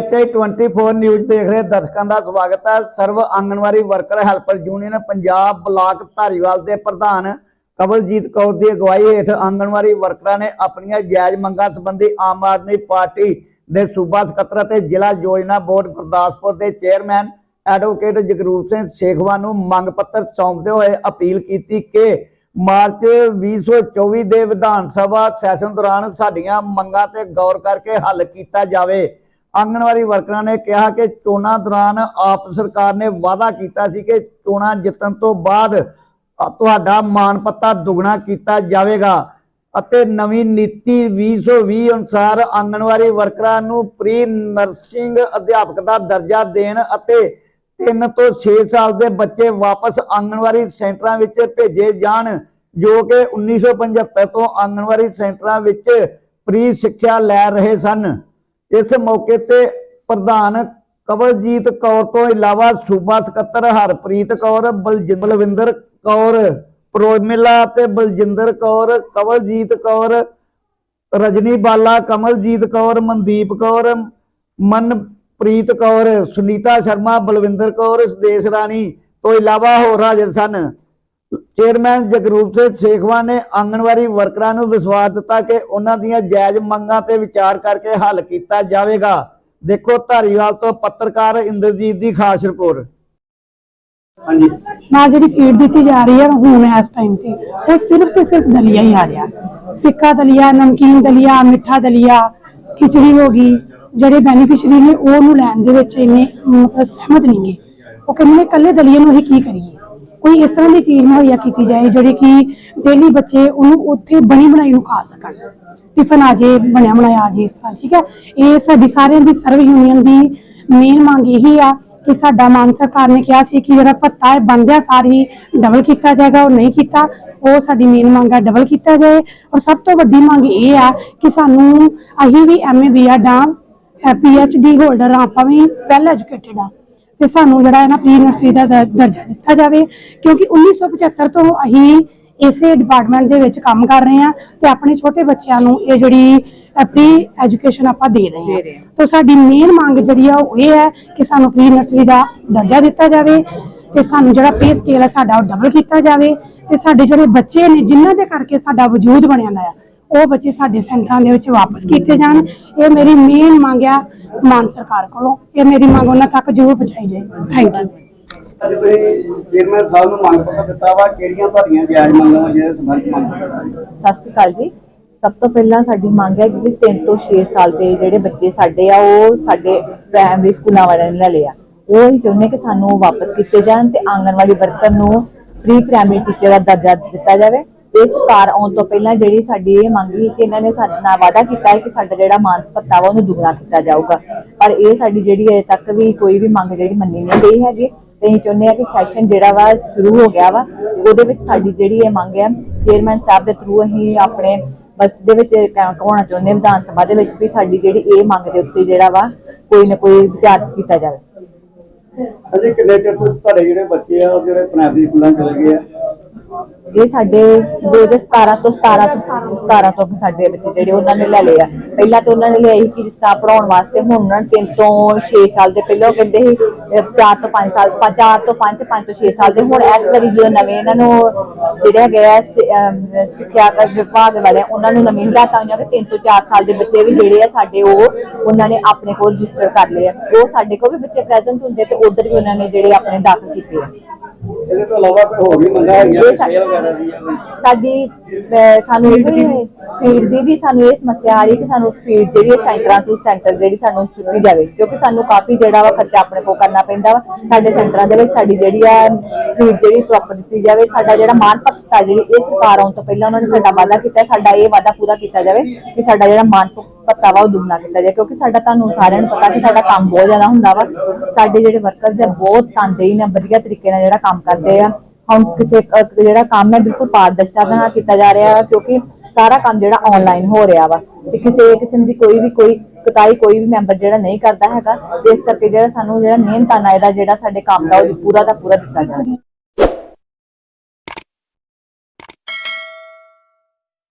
ਪੀਐਚਆਈ 24 news ਦੇਖ ਰਹੇ ਦਰਸ਼ਕਾਂ ਦਾ ਸਵਾਗਤ ਹੈ। ਸਰਵ anganwadi worker, helper union Punjab block Dhariwal ਦੇ ਪ੍ਰਧਾਨ ਕਵਲਜੀਤ ਕੌਰ ਦੀ ਅਗਵਾਈ ਹੇਠ ਆਂਗਨਵਾੜੀ ਵਰਕਰਾਂ ਨੇ ਆਪਣੀਆਂ ਜਾਇਜ਼ ਮੰਗਾਂ ਸੰਬੰਧੀ ਆਮ ਆਦਮੀ ਪਾਰਟੀ ਦੇ ਸੂਬਾ ਸਕੱਤਰ ਅਤੇ ਜ਼ਿਲ੍ਹਾ ਯੋਜਨਾ ਬੋਰਡ ਗੁਰਦਾਸਪੁਰ ਦੇ ਚੇਅਰਮੈਨ ਐਡਵੋਕੇਟ ਜਗਰੂਪ ਸਿੰਘ ਸੇਖਵਾ ਨੂੰ ਮੰਗ ਪੱਤਰ ਸੌਂਪਦੇ ਹੋਏ ਅਪੀਲ ਕੀਤੀ ਕਿ ਮਾਰਚ 2024 ਦੇ ਵਿਧਾਨ ਸਭਾ ਸੈਸ਼ਨ ਦੌਰਾਨ ਸਾਡੀਆਂ ਮੰਗਾਂ ਤੇ ਗੌਰ ਕਰਕੇ ਹੱਲ ਕੀਤਾ ਜਾਵੇ। ਆਂਗਣਵਾੜੀ ਵਰਕਰਾਂ ਨੇ ਕਿਹਾ ਕਿ ਚੋਣਾਂ ਦੌਰਾਨ ਆਪ ਸਰਕਾਰ ਨੇ ਵਾਅਦਾ ਕੀਤਾ ਸੀ ਕਿ ਚੋਣਾਂ ਜਿੱਤਣ ਤੋਂ ਬਾਅਦ ਤੁਹਾਡਾ ਮਾਣ ਪੱਤਾ ਦੁੱਗਣਾ ਕੀਤਾ ਜਾਵੇਗਾ। ਅਤੇ ਨਵੀਂ ਨੀਤੀ 2020 ਅਨੁਸਾਰ ਆਂਗਣਵਾੜੀ ਵਰਕਰਾਂ ਨੂੰ ਪ੍ਰੀ ਨਰਸਿੰਗ ਅਧਿਆਪਕ ਦਾ ਦਰਜਾ ਦੇਣ ਅਤੇ 3 ਤੋਂ 6 ਸਾਲ ਦੇ ਬੱਚੇ ਵਾਪਸ ਆਂਗਣਵਾੜੀ ਸੈਂਟਰਾਂ ਵਿੱਚ ਭੇਜੇ ਜਾਣ, ਜੋ ਕਿ 1975 ਤੋਂ ਆਂਗਣਵਾੜੀ ਸੈਂਟਰਾਂ ਵਿੱਚ ਪ੍ਰੀ ਸਿੱਖਿਆ ਲੈ ਰਹੇ ਸਨ। ਇਸ ਮੌਕੇ ਤੇ ਪ੍ਰਧਾਨ ਕਵਲਜੀਤ ਕੌਰ ਤੋਂ ਇਲਾਵਾ ਸੂਬਾ ਸਕੱਤਰ ਹਰਪ੍ਰੀਤ ਕੌਰ ਬਲਜਿੰਦਰ ਕੌਰ ਪ੍ਰੋਮਿਲਾ ਤੇ ਬਲਜਿੰਦਰ ਕੌਰ, ਕਵਲਜੀਤ ਕੌਰ, ਰਜਨੀ ਬਾਲਾ, ਕਮਲਜੀਤ ਕੌਰ, ਮਨਦੀਪ ਕੌਰ, ਮਨਪ੍ਰੀਤ ਕੌਰ, ਸੁਨੀਤਾ ਸ਼ਰਮਾ, ਬਲਵਿੰਦਰ ਕੌਰ, ਸੁਦੇਸ਼ ਰਾਣੀ ਤੋਂ ਇਲਾਵਾ ਹੋਰ ਹਾਜ਼ਰ ਸਨ। ਚੇਅਰਮੈਨ ਜਗਰੂਪ ਸਿੰਘ ਸੇਖਵਾ ਨੇ ਆਂਗਣਵਾੜੀ ਵਰਕਰਾਂ ਨੂੰ ਵਿਸ਼ਵਾਸ ਦਿੱਤਾ ਕਿ ਉਹਨਾਂ ਦੀਆਂ ਜਾਇਜ਼ ਮੰਗਾਂ ਤੇ ਵਿਚਾਰ ਕਰਕੇ ਹੱਲ ਕੀਤਾ ਜਾਵੇਗਾ। ਦੇਖੋ ਧਾਰੀਵਾਲ ਤੋਂ ਪੱਤਰਕਾਰ ਇੰਦਰਜੀਤ ਦੀ ਖਾਸ ਰਿਪੋਰਟ। ਹਾਂਜੀ। ਨਾਲ ਜਿਹੜੀ ਫੀਡ ਦਿੱਤੀ ਜਾ ਰਹੀ ਹੈ ਹੁਣ ਇਸ ਟਾਈਮ ਤੇ ਉਹ ਸਿਰਫ ਤੇ ਸਿਰਫ ਦਲੀਆ ਹੀ ਆ ਰਿਹਾ। ਫਿੱਕਾ ਦਲੀਆ ਨਮਕੀਨ ਦਲੀਆ ਮਿੱਠਾ ਦਲੀਆ ਖਿਚੜੀ ਹੋ ਗਈ ਜਿਹੜੇ ਬੈਨੀਫੀਸ਼ੀਅਰੀ ਨੇ ਉਹਨੂੰ ਲੈਣ ਦੇ ਵਿੱਚ ਇੰਨੇ ਮਤਲਬ ਸਹਿਮਤ ਨਹੀਂਗੇ ਉਹ ਕਹਿੰਦੇ ਨੇ ਇਕੱਲੇ ਦਲੀਏ ਨੂੰ ਅਸੀਂ ਕੀ ਕਰੀਏ? ਕੋਈ ਇਸ ਤਰ੍ਹਾਂ ਦੀ ਚੀਜ਼ ਮੁਹੱਈਆ ਕੀਤੀ ਜਾਏ ਜਿਹੜੀ ਕਿ ਡੇਲੀ ਬੱਚੇ ਉਹਨੂੰ ਉੱਥੇ ਬਣੀ ਬਣਾਈ ਨੂੰ ਖਾ ਸਕਣ। ਟਿਫਨ ਆ ਜੇ, ਬਣਿਆ ਬਣਾਇਆ ਆ ਜੇ ਇਸ ਤਰ੍ਹਾਂ, ਠੀਕ ਹੈ? ਇਹ ਸਾਡੀ ਸਾਰਿਆਂ ਦੀ ਸਰਵ ਯੂਨੀਅਨ ਦੀ ਮੇਨ ਮੰਗ ਇਹੀ ਆ ਕਿ ਸਾਡਾ ਮਾਨ ਸਰਕਾਰ ਨੇ ਕਿਹਾ ਸੀ ਕਿ ਜਿਹੜਾ ਭੱਤਾ ਹੈ ਬੰਦਿਆ ਸਾਰੀ ਡਬਲ ਕੀਤਾ ਜਾਏਗਾ ਉਹ ਨਹੀਂ ਕੀਤਾ, ਉਹ ਸਾਡੀ ਮੇਨ ਮੰਗ ਹੈ ਡਬਲ ਕੀਤਾ ਜਾਏ। ਔਰ ਸਭ ਤੋਂ ਵੱਡੀ ਮੰਗ ਇਹ ਆ ਕਿ ਸਾਨੂੰ ਅਸੀਂ ਵੀ ਐਮਏ ਬੀਐਡ ਆ ਪੀਐਚਡੀ ਹੋਲਡਰ ਆਪਾਂ ਵੀ ਵੈਲ ਐਜੂਕੇਟਿਡ ਆ। ਤੇ ਸਾਨੂੰ ਜਿਹੜਾ ਹੈ ਨਾ ਪ੍ਰੀ ਨਰਸਰੀ ਦਾ ਦਰ- ਦਰਜਾ ਦਿੱਤਾ ਜਾਵੇ ਕਿਉਂਕਿ 1975 ਤੋਂ ਅਸੀਂ ਇਸੇ ਡਿਪਾਰਟਮੈਂਟ ਦੇ ਵਿੱਚ ਕੰਮ ਕਰ ਰਹੇ ਹਾਂ ਤੇ ਆਪਣੇ ਛੋਟੇ ਬੱਚਿਆਂ ਨੂੰ ਇਹ ਜਿਹੜੀ ਪ੍ਰੀ ਐਜੂਕੇਸ਼ਨ ਆਪਾਂ ਦੇ ਰਹੇ ਹਾਂ। ਤਾਂ ਸਾਡੀ ਮੇਨ ਮੰਗ ਜਿਹੜੀ ਆ ਉਹ ਇਹ ਹੈ ਕਿ ਸਾਨੂੰ ਪ੍ਰੀ ਨਰਸਰੀ ਦਾ ਦਰਜਾ ਦਿੱਤਾ ਜਾਵੇ ਤੇ ਸਾਨੂੰ ਜਿਹੜਾ ਪੇ ਸਕੇਲ ਹੈ ਸਾਡਾ ਉਹ ਡਬਲ ਕੀਤਾ ਜਾਵੇ ਤੇ ਸਾਡੇ ਜਿਹੜੇ ਬੱਚੇ ਨੇ ਜਿਨ੍ਹਾਂ ਦੇ ਕਰਕੇ ਸਾਡਾ ਵਜੂਦ ਬਣਿਆ ਦਾ ਆ ਉਹ ਬੱਚੇ ਸਾਡੇ ਸੈਂਟਰਾਂ ਦੇ ਵਿੱਚ ਵਾਪਸ ਕੀਤੇ ਜਾਣ। ਇਹ ਮੇਰੀ ਮੇਨ ਮੰਗ ਆ ਮਾਨ ਸਰਕਾਰ ਕੋਲੋਂ। ਇਹ ਮੇਰੀ ਮੰਗ ਉਹਨਾਂ ਤੱਕ ਜ਼ਰੂਰ ਪਹੁੰਚਾਈ ਜਾਏ। ਥੈਂਕ ਯੂ ਅੱਜ ਤੁਸੀਂ ਚੇਅਰਮੈਨ ਸਾਹਿਬ ਨੂੰ ਮੰਗ ਪੱਤਰ ਦਿੱਤਾ ਵਾ ਕਿਹੜੀਆਂ ਤੁਹਾਡੀਆਂ ਜਾਇਜ਼ ਮੰਗਾਂ ਵਾ ਜਿਹਦੇ ਸੰਬੰਧ ਚ ਮੰਗ ਪੱਤਰ ਦਿੱਤਾ? ਸਤਿ ਸ਼੍ਰੀ ਅਕਾਲ ਜੀ। ਸਭ ਤੋਂ ਪਹਿਲਾਂ ਸਾਡੀ ਮੰਗ ਹੈ ਕਿ 3 ਤੋਂ 6 ਸਾਲ ਦੇ ਜਿਹੜੇ ਬੱਚੇ ਸਾਡੇ ਆ ਉਹ ਸਾਡੇ ਪ੍ਰਾਇਮਰੀ ਸਕੂਲਾਂ ਵਾਲਿਆਂ ਨੇ ਲੈ ਲਿਆ ਉਹ ਹੀ ਚਾਹੁੰਦੇ ਕਿ ਸਾਨੂੰ ਵਾਪਸ ਕੀਤੇ ਜਾਣ ਤੇ ਆਂਗਣਵਾੜੀ ਵਰਕਰ ਨੂੰ ਪ੍ਰੀ ਪ੍ਰਾਇਮਰੀ ਟੀਚਰ ਦਾ ਦਰਜਾ ਦਿੱਤਾ ਜਾਵੇ। ਇਹ ਸਰਕਾਰ ਆਉਣ ਤੋਂ ਪਹਿਲਾਂ ਜਿਹੜੀ ਸਾਡੀ ਇਹ ਮੰਗ ਸੀ ਕਿ ਇਹਨਾਂ ਨੇ ਸਾਡੇ ਨਾਲ ਵਾਅਦਾ ਕੀਤਾ ਹੈ ਕਿ ਸਾਡਾ ਜਿਹੜਾ ਮਾਨ ਭੱਤਾ ਵਾ ਉਹਨੂੰ ਦੁੱਗਣਾ ਕੀਤਾ ਜਾਊਗਾ। ਪਰ ਇਹ ਸਾਡੀ ਜਿਹੜੀ ਅਜੇ ਤੱਕ ਵੀ ਕੋਈ ਵੀ ਮੰਗ ਜਿਹੜੀ ਮੰਨੀ ਨਹੀਂ ਗਈ ਹੈਗੀ। ਤੇ ਅਸੀਂ ਚਾਹੁੰਦੇ ਆ ਕਿ ਸੈਸ਼ਨ ਜਿਹੜਾ ਵਾ ਸ਼ੁਰੂ ਹੋ ਗਿਆ ਵਾ, ਉਹਦੇ ਵਿੱਚ ਸਾਡੀ ਜਿਹੜੀ ਇਹ ਮੰਗ ਹੈ, ਚੇਅਰਮੈਨ ਸਾਹਿਬ ਦੇ ਥਰੂ ਅਸੀਂ ਆਪਣੇ ਬਸ ਦੇ ਵਿੱਚ ਕਾਊਂਟ ਚਾਹੁੰਦੇ ਵਿਧਾਨ ਸਭਾ ਦੇ ਵਿੱਚ ਵੀ ਸਾਡੀ ਜਿਹੜੀ ਇਹ ਮੰਗ ਦੇ ਉੱਤੇ ਜਿਹੜਾ ਵਾ ਕੋਈ ਨਾ ਕੋਈ ਵਿਚਾਰ ਕੀਤਾ ਜਾਵੇ। ਅਜੇ ਕਿੰਨੇ ਚਿਰ ਤੋਂ ਤੁਹਾਡੇ ਜਿਹੜੇ ਬੱਚੇ ਆ, ਉਹ ਜਿਹੜੇ ਪ੍ਰਾਇਮਰੀ ਸਕੂਲਾਂ ਚ ਚਲੇ ਗਏ ਆ? ਇਹ ਸਾਡੇ 2017 ਤੋਂ 17 ਤੋਂ 17 ਤੋਂ ਸਾਡੇ ਬੱਚੇ ਜਿਹੜੇ ਉਹਨਾਂ ਨੇ ਲੈ ਲਏ ਪਹਿਲਾਂ ਤਾਂ ਉਹਨਾਂ ਨੇ ਲਿਆਈ ਕਿ ਜਿਸ ਪੜਾਉਣ ਵਾਸਤੇ, ਹੁਣ ਉਹਨਾਂ ਨੇ 3 ਤੋਂ 6 ਸਾਲ ਦੇ ਪਹਿਲਾਂ ਕਹਿੰਦੇ ਸੀ 4 ਤੋਂ 5 ਸਾਲ 4 ਤੋਂ 5 5 ਤੋਂ 6 ਸਾਲ ਦੇ। ਹੁਣ ਇਸ ਵਾਰੀ ਜਦੋਂ ਨਵੇਂ ਇਹਨਾਂ ਨੂੰ ਜਿਹੜੇ ਹੈਗੇ ਆ ਸਿੱਖਿਆ ਵਿਭਾਗ ਵਾਲੇ ਉਹਨਾਂ ਨੂੰ ਨਵੀਂ ਹਦਾਇਤਾਂ ਆਈਆਂ ਕਿ 3 ਤੋਂ 4 ਸਾਲ ਦੇ ਬੱਚੇ ਵੀ ਜਿਹੜੇ ਆ ਸਾਡੇ ਉਹ, ਉਹਨਾਂ ਨੇ ਆਪਣੇ ਕੋਲ ਰਜਿਸਟਰ ਕਰ ਲਏ ਆ। ਉਹ ਸਾਡੇ ਕੋਲ ਵੀ ਬੱਚੇ ਪ੍ਰੈਜ਼ੈਂਟ ਹੁੰਦੇ ਤੇ ਉਧਰ ਵੀ ਉਹਨਾਂ ਨੇ ਜਿਹੜੇ ਆਪਣੇ ਦਾਖਲ ਕੀਤੇ ਆ। ਇਹਦੇ ਤੋਂ ਇਲਾਵਾ ਕੋਈ ਹੋਰ ਵੀ ਮੰਗਾਂ ਹੈਗੀਆਂ ਇਹ ਕੋਈ ਸਾ- ਸੇਲ ਵਗੈਰਾ ਦੀ ਜਾਂ ਕੋਈ? ਸਾਡੀ ਅਹ, ਸਾਨੂੰ ਇਹ ਫੀਡ ਦੀ ਵੀ ਸਾਨੂੰ ਇਹ ਸਮੱਸਿਆ ਆ ਰਹੀ ਕਿ ਸਾਨੂੰ ਫੀਡ ਜਿਹੜੀ ਹੈ ਸੈਂਟਰਾਂ ਤੋਂ ਸੈਂਟਰ ਜਿਹੜੀ ਸਾਨੂੰ ਚੁੱਕੀ ਜਾਵੇ ਕਿਉਂਕਿ ਸਾਨੂੰ ਕਾਫੀ ਜਿਹੜਾ ਵਾ ਖਰਚਾ ਆਪਣੇ ਕੋਲ ਕਰਨਾ ਪੈਂਦਾ ਵਾ ਸਾਡੇ ਸੈਂਟਰਾਂ ਦੇ ਵਿੱਚ ਸਾਡੀ ਜਿਹੜੀ ਆ ਫੀਡ ਜਿਹੜੀ ਪ੍ਰੋਪਰ ਦਿੱਤੀ ਜਾਵੇ ਸਾਡਾ ਜਿਹੜਾ ਮਾਨ ਭੱਤਾ ਜਿਹੜੀ ਇਹ ਸਰਕਾਰ ਆਉਣ ਤੋਂ ਪਹਿਲਾਂ ਉਹਨਾਂ ਨੇ ਸਾਡਾ ਵਾਅਦਾ ਕੀਤਾ ਹੈ, ਸਾਡਾ ਇਹ ਵਾਅਦਾ ਪੂਰਾ ਕੀਤਾ ਜਾਵੇ ਕਿ ਸਾਡਾ ਜਿਹੜਾ ਮਾਨ ਭੱਤਾ ਵਾ ਉਹ ਦੁੱਗਣਾ ਕੀਤਾ ਜਾਵੇ ਕਿਉਂਕਿ ਸਾਡਾ ਤੁਹਾਨੂੰ ਸਾਰਿਆਂ ਨੂੰ ਪਤਾ ਕਿ ਸਾਡਾ ਕੰਮ ਬਹੁਤ ਜ਼ਿਆਦਾ ਹੁੰਦਾ ਵਾ। ਸਾਡੇ ਜਿਹੜੇ ਵਰਕਰਸ ਹੈ ਬਹੁਤ ਤਨਦੇਹੀ ਨਾਲ ਵਧੀਆ ਤਰੀਕੇ ਨਾਲ ਜਿਹੜਾ ਕੰਮ ਕਰਦੇ ਆ। ਹੁਣ ਕਿਸੇ, ਅਹ ਜਿਹੜਾ ਕੰਮ ਹੈ, ਬਿਲਕੁਲ ਪਾਰਦਰਸ਼ਤਾ ਨਾਲ ਕੀਤਾ ਜਾ ਰਿਹਾ ਵਾ ਕਿਉਂਕਿ ਸਾਰਾ ਕੰਮ ਜਿਹੜਾ ਆਨਲਾਈਨ ਹੋ ਰਿਹਾ ਵਾ। ਤੇ ਕਿਸੇ ਕਿਸਮ ਦੀ ਕੋਈ ਵੀ, ਕੋਈ ਕਤਾਈ, ਕੋਈ ਵੀ ਮੈਂਬਰ ਜਿਹੜਾ ਨਹੀਂ ਕਰਦਾ ਹੈਗਾ ਤੇ ਇਸ ਕਰਕੇ ਜਿਹੜਾ ਸਾਨੂੰ ਜਿਹੜਾ ਮਿਹਨਤਾਨਾ ਇਹਦਾ ਜਿਹੜਾ ਸਾਡੇ ਕੰਮ ਦਾ, ਉਹ ਪੂਰਾ ਦਾ ਪੂਰਾ ਦਿੱਤਾ ਜਾਵੇ।